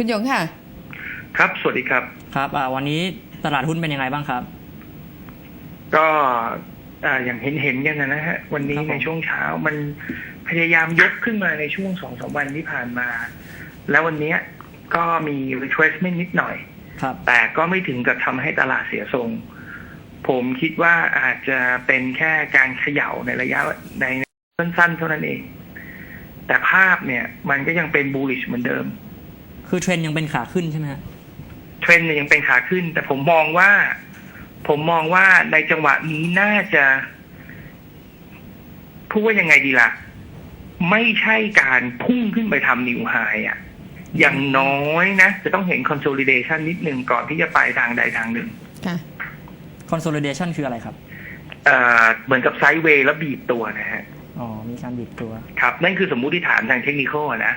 คุณหยงค่ะ ครับ สวัสดีครับ ครับอ่าวันนี้ตลาดหุ้นเป็นยังไงบ้างครับ ก็อ่าอย่างเห็นเห็นๆกันนะนะฮะ วันนี้ครับผมในช่วงเช้ามันพยายามยกขึ้นมาในช่วงสองสามวันที่ผ่านมา แล้ววันเนี้ยก็มี retracement นิดหน่อยครับแต่ก็ไม่ถึงกับทำให้ตลาดเสียทรง ผมคิดว่าอาจจะเป็นแค่การเขย่าในระยะในสั้นๆเท่านั้นเอง แต่ภาพเนี่ยมันก็ยังเป็น bullish เหมือนเดิม คือเทรนด์ยังเป็นขาขึ้นใช่ไหมฮะเทรนด์เนี่ยยังเป็นขาขึ้น แต่ผมมองว่า ผมมองว่าในจังหวะนี้น่าจะพูดว่ายังไงดีล่ะ ไม่ใช่การพุ่งขึ้นไปทำนิวไฮอะ อย่างน้อยนะ จะต้องเห็น consolidation นิดนึงก่อนที่จะไปทางใดทางหนึ่งค่ะ consolidation คืออะไรครับ เอ่อเหมือนกับไซด์เวย์แล้วบีบตัวนะฮะ อ๋อ มีการบิดตัว ครับ นั่นคือสมมุติฐานทางเทคนิคนะ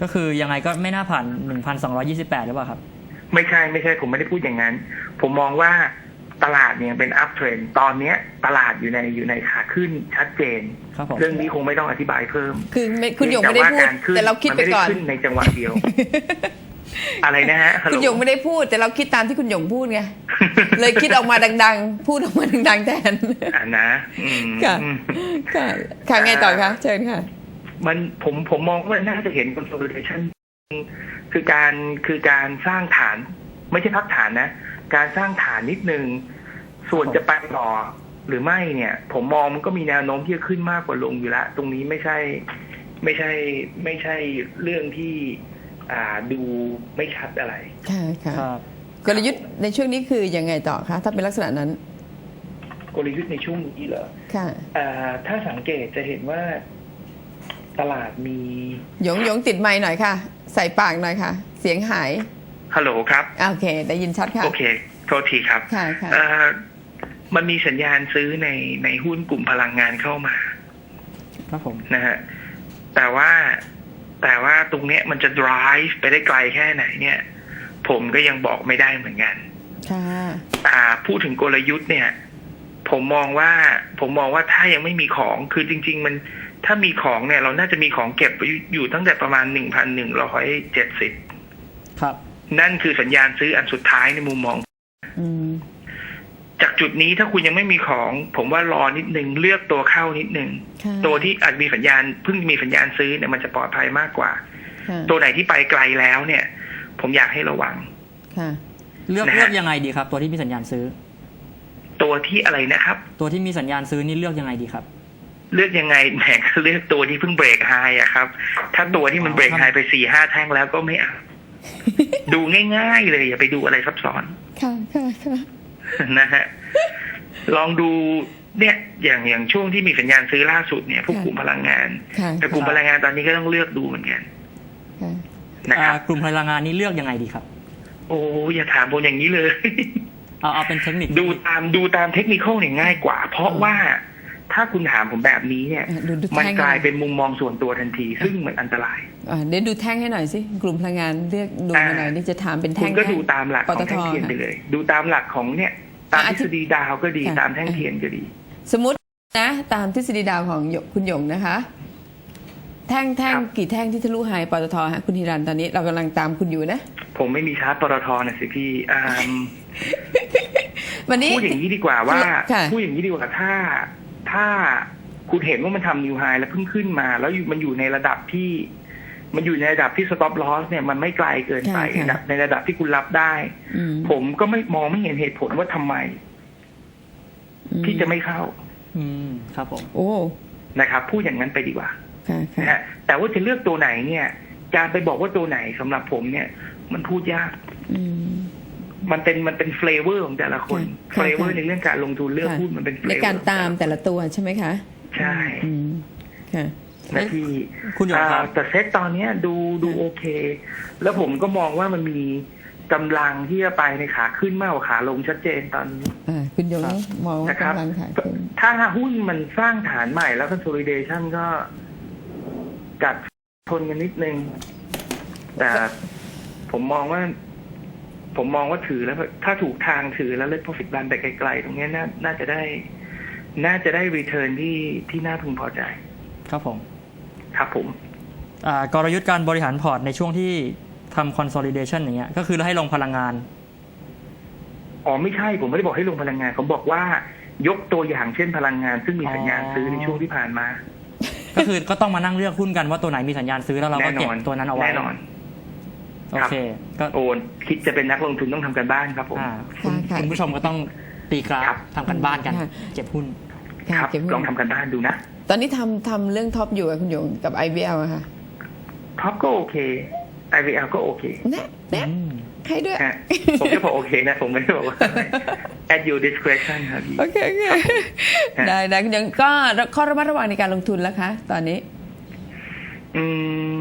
ก็คือยังไงก็ไม่น่าผ่าน 1,228 หรือเปล่าครับ ไม่ใช่ไม่ใช่ผมไม่ได้พูดอย่างนั้น ผมมองว่าตลาดเนี่ยเป็นอัพเทรนตอนเนี้ยตลาดอยู่ในอยู่ในขาขึ้นชัดเจนครับผมเรื่องนี้คงไม่ต้องอธิบายเพิ่ม คือไม่คุณหยงไม่ได้พูดพียงว่าแต่เราคิดมันไปไม่ได้ก่อนขึ้นในจังหวะเดียว อะไรนะฮะฮัลโหลคุณหยงไม่ได้พูด แต่เราคิดตามที่คุณหยงพูดไงเลยคิดออกมาดัง ๆ พูดออกมาดัง ๆ แทนอ่านะอืมค่ะอืมค่ะค่ะไงต่อคะเชิญค่ะ มันผมผมมองว่าน่าจะเห็น consolidation คือการคือการสร้างฐาน ไม่ใช่พักฐานนะ การสร้างฐานนิดนึง ส่วนจะไปต่อหรือไม่เนี่ย ผมมองมันก็มีแนวโน้มที่จะขึ้นมากกว่าลงอยู่แล้วตรงนี้ไม่ใช่ ไม่ใช่ไม่ใช่เรื่องที่อ่าดูไม่ชัดอะไรค่ะค่ะครับกลยุทธ์ในช่วงนี้คือยังไงต่อคะถ้าเป็นลักษณะนั้นกลยุทธ์ในช่วงนี้เหรอค่ะอ่าถ้าสังเกตจะเห็นว่า ตลาดมีหยงหยงติดไมค์หน่อยค่ะ ใส่ปากหน่อยค่ะ เสียงหายฮัลโหลครับอ่าโอเค ได้ยินชัดค่ะ โอเคโทษทีครับค่ะค่ะเอ่อมันมีสัญญาณซื้อในในหุ้นกลุ่มพลังงานเข้ามา ครับผมนะฮะแต่ว่าแต่ว่าตรงเนี้ยมันจะ drive ไปได้ไกลแค่ไหนเนี่ย ผมก็ยังบอกไม่ได้เหมือนกันค่ะอ่า พูดถึงกลยุทธ์เนี่ย ผมมองว่า ผมมองว่าถ้ายังไม่มีของคือจริง ๆ มัน ถ้ามีของเนี่ย เราน่าจะมีของเก็บอยู่อยู่ตั้งแต่ประมาณหนึ่งพันหนึ่งร้อยเจ็ดสิบครับ นั่นคือสัญญาณซื้ออันสุดท้ายในมุมมองอืมจากจุดนี้ถ้าคุณยังไม่มีของ ผมว่ารอนิดนึงเลือกตัวเข้านิดนึงค่ะตัวที่อาจมีสัญญาณเพิ่งมีสัญญาณซื้อเนี่ยมันจะปลอดภัยมากกว่าค่ะตัวไหนที่ไปไกลแล้วเนี่ย ผมอยากให้ระวังค่ะเลือกนะฮะเลือกยังไงดีครับ ตัวที่มีสัญญาณซื้อ ตัวที่อะไรนะครับ ตัวที่มีสัญญาณซื้อนี่เลือกยังไงดีครับ เลือกยังไงแหมก็เลือกตัวที่เพิ่งเบรกไฮอะครับ ถ้าตัวที่มันเบรกไฮไปสี่ห้าแท่งแล้วก็ไม่เอาดูง่ายๆเลย อย่าไปดูอะไรซับซ้อน ค่ะค่ะค่ะนะฮะลองดูเนี่ยอย่างอย่างช่วงที่มีสัญญาณซื้อล่าสุดเนี่ยพวกค่ะกลุ่มพลังงานค่ะแต่กลุ่มพลังงานตอนนี้ก็ต้องเลือกดูเหมือนกันค่ะนะครับอ่ากลุ่มพลังงานนี่เลือกยังไงดีครับ โอ้อย่าถามผมอย่างนี้เลย เอาเอาเป็นเทคนิคดูตามดูตามเทคนิคเนี่ยง่ายกว่า เพราะว่า ถ้าคุณถามผมแบบนี้เนี่ยอะดูดูมันแท่งกลายเป็นมุมมองส่วนตัวทันที ซึ่งมันอันตราย อ่าเดี๋ยวดูแท่งให้หน่อยสิ กลุ่มพลังงานเรียกดูมาหน่อยนี่จะถามเป็นคุแท่ณงก็แท่งดูตามหลักปขตองทแท่งเทียนค่ะไปเลย ดูตามหลักของเนี่ย ตามอะทฤษฎีดาวก็ดีค่ะ ตามแท่งเทียนก็ดี สมมตินะ ตามทฤษฎีดาวของหยกคุณหยงนะคะ แท่งแท่งครับ กี่แท่งที่ทะลุไฮปตทฮะคุณฮิรันตอนนี้เรากำลังตามคุณอยู่นะ ผมไม่มีชาร์จปตทนะสิพี่อ่ามวันนี้ พูดอย่างนี้ดีกว่าว่าค่ะ พูดอย่างนี้ดีกว่าถ้า ถ้าคุณเห็นว่ามันทำนิวไฮแล้วเพิ่งขึ้นมา แล้วอยู่มันอยู่ในระดับที่ มันอยู่ในระดับที่ stop loss เนี่ยมันไม่ไกลเกินไปค่ะค่ะในระดับที่คุณรับได้อืมผมก็ไม่มองไม่เห็นเหตุผลว่าทำไมอืมที่จะไม่เข้า อืมครับผม โอ้นะครับพูดอย่างนั้นไปดีกว่าค่ะค่ะนะฮะแต่ว่าจะเลือกตัวไหนเนี่ย การไปบอกว่าตัวไหนสำหรับผมเนี่ย มันพูดยาก อืม มันเป็นมันเป็นเฟลเวอร์ของแต่ละคนค่ะเฟลเวอร์ค่ะในเรื่องการลงทุนเลือกค่ะหุ้นมันเป็นในการตามแต่ละตัวใช่ไหมคะ ใช่อืมค่ะนะที่คุณหยงครับอ่าแต่เซตตอนเนี้ยดูดูโอเค แล้วผมก็มองว่ามันมีกำลังที่จะไปในขาขึ้นมากกว่าขาลงชัดเจนตอนนี้อ่าคุณหยงครับมองว่านะครับกำลังขายขึ้นถ้าหุ้นมันสร้างฐานใหม่แล้ว consolidation ก็กัดทนกันนิดนึง แต่ผมมองว่า ผมมองว่าถือแล้ว ถ้าถูกทางถือแล้วเล่น profit run ไปไกลๆ ตรงเนี้ยน่าน่าจะได้ น่าจะได้ return ที่ที่น่าพึงพอใจ ครับผม ครับผมอ่ากลยุทธ์การบริหารพอร์ตในช่วงที่ทำ consolidation อย่างเงี้ย ก็คือให้ลงพลังงาน อ๋อไม่ใช่ ผมไม่ได้บอกให้ลงพลังงาน ผมบอกว่ายกตัวอย่างเช่นพลังงาน ซึ่งมีสัญญาณซื้อในช่วงที่ผ่านมา ก็คือก็ต้องมานั่งเลือกหุ้นกันว่าตัวไหนมีสัญญาณซื้อแล้วเราก็แน่นเก็บอนตัวนั้นเอาไว้แน่นอน โอเค ก็โอนคิดจะเป็นนักลงทุนต้องทำกันบ้านครับผมอ่าคุณค่ะคุณผู้ชมก็ต้องตีกราครัฟบทำกันบ้านกันค่ะเก็บหุ้นค่ะครับเก็บหุ้นลองทำกันบ้านดูนะ ตอนนี้ทำทำเรื่องท็อปอยู่อะคุณหยงกับ IVL อะค่ะท็อปก็โอเค IVL ก็โอเคแนะแนะอืมให้ด้วยฮะผมก็บอกโอเคนะ ผมไม่ได้บอกว่า at your discretion ครับพี่โอเคโอเคฮะได้ได้คุณหยงก็ข้อระมัดระวังในการลงทุนแล้วคะ ตอนนี้ อืม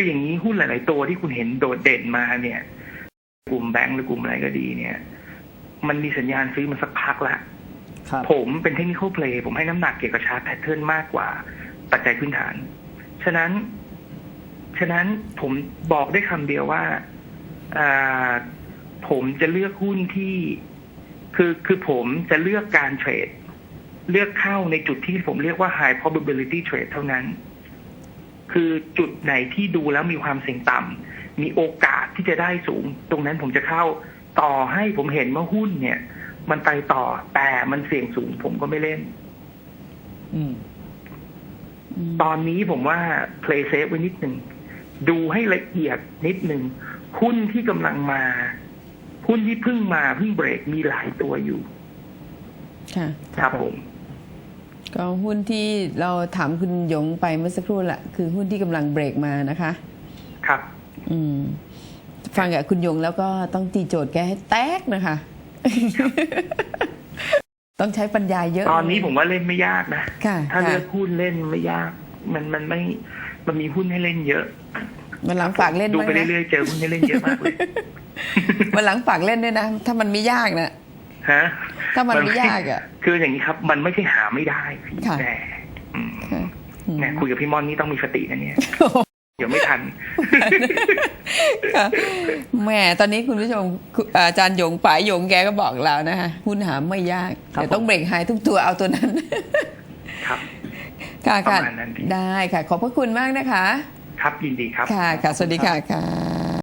คืออย่างนี้หุ้นหลาย ๆ ตัวที่คุณเห็นโดดเด่นมาเนี่ย กลุ่มแบงก์หรือกลุ่มอะไรก็ดีเนี่ย มันมีสัญญาณซื้อมาสักพักละครับผมเป็นเทคนิค a l เพลย์ผมให้น้ำหนักเกี่ยวกับชาร์ตแพทเทิร์นมากกว่าปัจจัยพื้นฐาน ฉะนั้น ฉะนั้นผมบอกได้คำเดียวว่าอ่าผมจะเลือกหุ้นที่ คือคือผมจะเลือกการเทรด เลือกเข้าในจุดที่ผมเรียกว่า high probability trade เท่านั้น คือจุดไหนที่ดูแล้วมีความเสี่ยงต่ำมีโอกาสที่จะได้สูง ตรงนั้นผมจะเข้าต่อให้ผมเห็นว่าหุ้นเนี่ย มันไปต่อแต่มันเสี่ยงสูง ผมก็ไม่เล่นอืมตอนนี้ผมว่า play safe ไว้นิดหนึ่งดูให้ละเอียดนิดหนึ่งหุ้นที่กำลังมา หุ้นที่เพิ่งมาเพิ่งเบรกมีหลายตัวอยู่ ค่ะ ครับผม ก็หุ้นที่เราถามคุณหยงไปเมื่อสักครู่แหละคือหุ้นที่กำลังเบรกมานะคะ ครับ อืม ฟังกับคุณหยงแล้วก็ต้องตีโจทย์แกให้แตกนะคะ ต้องใช้ปัญญาเยอะ ตอนนี้ผมว่าเล่นไม่ยากนะค่ะถ้าค่ะเลือกหุ้นเล่นไม่ยาก มันมันไม่ มันมีหุ้นให้เล่นเยอะ มันหลังฝากเล่นดูบ้างไปนะเรื่อยๆเจอหุ้นให้เล่นเยอะมากเลยมันหลังฝากเล่นด้วยนะ ถ้ามันไม่ยากนะ ฮะถ้ามันไม่ยากอะคืออย่างนี้ครับ มันไม่ใช่หาไม่ได้พี่ค่ะแน่อืมค่ะอืมเนี่ยคุยกับพี่มอนนี่ต้องมีสตินะเนี่ยเดี๋ยวไม่ทันค่ะแหมตอนนี้คุณผู้ชมคุณอาจารย์หยงป๋ายหยงแกก็บอกแล้วนะคะหุ้นหาไม่ยากครับแต่ต้องเบรกไฮทุกตัวเอาตัวนั้น ครับค่ะค่ะประมาณนั้นพี่ได้ค่ะ ขอบพระคุณมากนะคะ ครับยินดีครับ ค่ะค่ะสวัสดีค่ะค่ะ